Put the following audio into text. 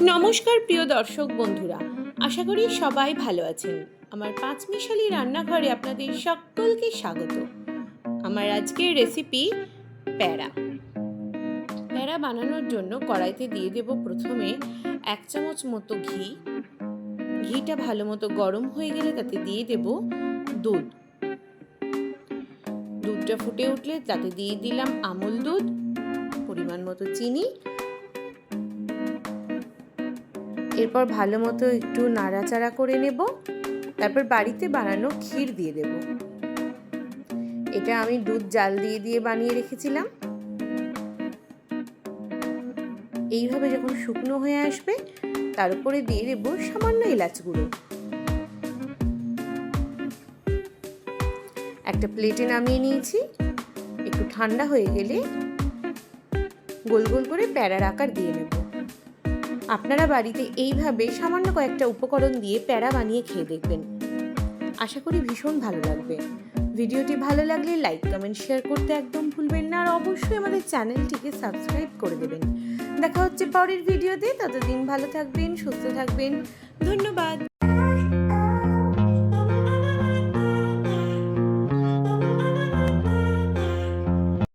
নমস্কার, প্রিয় দর্শক বন্ধুরা। আশা করি সবাই ভালো আছেন। আমার পাঁচ মিশালি রান্নাঘরে আপনাদের সকলকে স্বাগত। আমার আজকের রেসিপি প্যারা। প্যারা বানানোর জন্য কড়াইতে দিয়ে দেব প্রথমে এক চামচ মতো ঘি। ঘিটা ভালো মতো গরম হয়ে গেলে তাতে দিয়ে দেব দুধ। দুধটা ফুটে উঠলে তাতে দিয়ে দিলাম আমুল দুধ, পরিমাণ মতো চিনি এরপর ভালো মতো একটু নাড়াচাড়া করে নেব। তারপর বাড়িতে বানানো ক্ষীর দিয়ে দেব। এটা আমি দুধ জাল দিয়ে দিয়ে বানিয়ে রেখেছিলাম। এইভাবে যখন শুকনো হয়ে আসবে, তার উপরে দিয়ে দেব সামান্য এলাচ গুঁড়ো। একটা প্লেটে নামিয়ে নিয়েছি। একটু ঠান্ডা হয়ে গেলে গোল গোল করে প্যারার আকার দিয়ে নেব। আপনারা বাড়িতে এইভাবে সামান্য কয়েকটা উপকরণ দিয়ে প্যাড়া বানিয়ে খেয়ে দেখবেন। আশা করি ভীষণ ভালো লাগবে। ভিডিওটি ভালো লাগলে লাইক, কমেন্ট, শেয়ার করতে একদম ভুলবেন না আর অবশ্যই আমাদের চ্যানেলটিকে সাবস্ক্রাইব করে দেবেন। দেখা হচ্ছে পরের ভিডিওতে। ততদিন ভালো থাকবেন, সুস্থ থাকবেন। ধন্যবাদ।